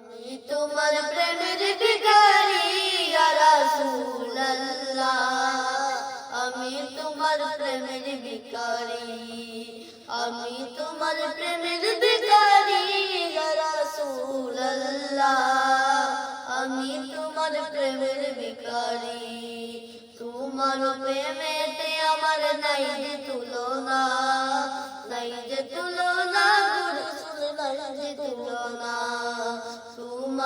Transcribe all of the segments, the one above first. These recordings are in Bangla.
আমি তোমার প্রেমের ভিখারি, ইয়া রাসূলুল্লাহ। আমি তোমার প্রেমের ভিখারি, আমি তোমার প্রেমের ভিখারি, ইয়া রাসূলুল্লাহ। আমি তোমার আমার নাই তুলনা।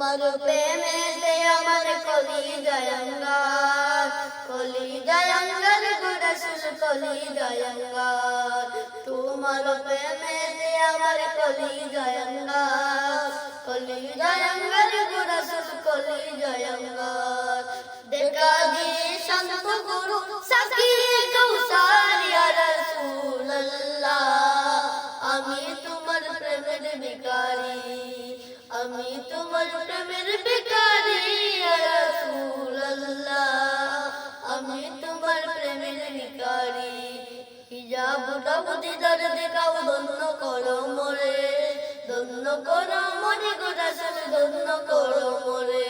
তোমার প্রেমেতে আমার কলি জয়ঙ্গার। কলি জয়ঙ্গার গুরসুল কলি জয়ঙ্গার। তোমার প্রেমেতে আমার কলি জয়ঙ্গার। কলি জয়ঙ্গার গুরসুল কলি জয়ঙ্গার। দেখা দিয়ে শান্ত গুরু সাকি কৌসার ইয়া রাসূলুল্লাহ আমি ভিখারি আমি তোমার প্রেমের রাসূলুল্লাহ। আমি তোমার প্রেমের ভিখারি। হিজাব ডাবুদি দর দেখাও ধন্য করো মোরে। ধন্য করো মোরে গো রাসূল ধন্য করো মোরে।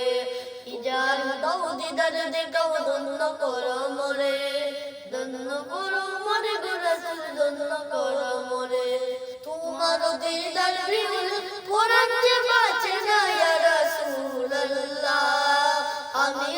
হিজাব ডাবুদি দর দেখাও ধন্য করো মোরে। ধন্য করো মোরে গো রাসূল ধন্য করো মোরে। তোমার দিদার বিউল কোরআন